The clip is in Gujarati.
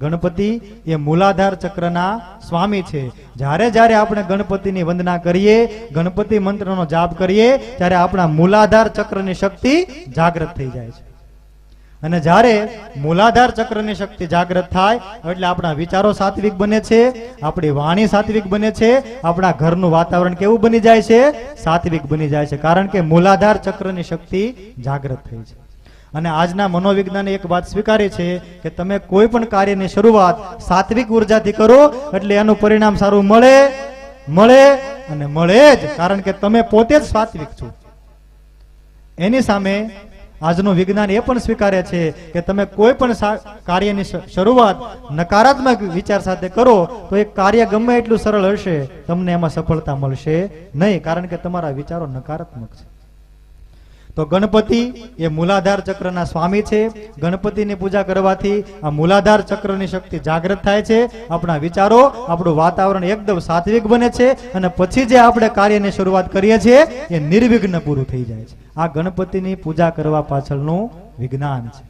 ગણપતિ એ મૂલાધાર ચક્રના સ્વામી છે. જ્યારે જ્યારે આપણે ગણપતિની વંદના કરીએ, ગણપતિ મંત્રનો જાપ કરીએ, ત્યારે આપણા મૂલાધાર ચક્રની શક્તિ જાગૃત થઈ જાય છે. અને જ્યારે મૂલાધાર ચક્રની શક્તિ જાગૃત થાય, એટલે આપણા વિચારો સાત્વિક બને છે, આપણી વાણી સાત્વિક બને છે, આપણા ઘરનું વાતાવરણ કેવું બની જાય છે? સાત્વિક બની જાય છે. કારણ કે મૂલાધાર ચક્રની શક્તિ જાગૃત થઈ છે. અને આજના મનોવિજ્ઞાન એક વાત સ્વીકારે છે કે તમે કોઈ પણ કાર્યની શરૂઆત સાત્વિક ઉર્જાથી કરો, એટલે એનું પરિણામ સારું મળે મળે અને મળે જ, કારણ કે તમે પોતે જ સાત્વિક છો. એની સામે આજનું વિજ્ઞાન એ પણ સ્વીકારે છે કે તમે કોઈ પણ કાર્યની શરૂઆત નકારાત્મક વિચાર સાથે કરો, તો એ કાર્ય ગમે એટલું સરળ હશે, તમને એમાં સફળતા મળશે નહીં, કારણ કે તમારા વિચારો નકારાત્મક છે. તો ગણપતિ એ મૂલાધાર ચક્રના સ્વામી છે. ગણપતિની પૂજા કરવાથી આ મૂલાધાર ચક્રની શક્તિ જાગૃત થાય છે. આપણા વિચારો, આપણું વાતાવરણ એકદમ સાત્વિક બને છે અને પછી જે આપણે કાર્યની શરૂઆત કરીએ છીએ, એ નિર્વિઘ્ન પૂરું થઈ જાય છે. આ ગણપતિની પૂજા કરવા પાછળનું વિજ્ઞાન છે.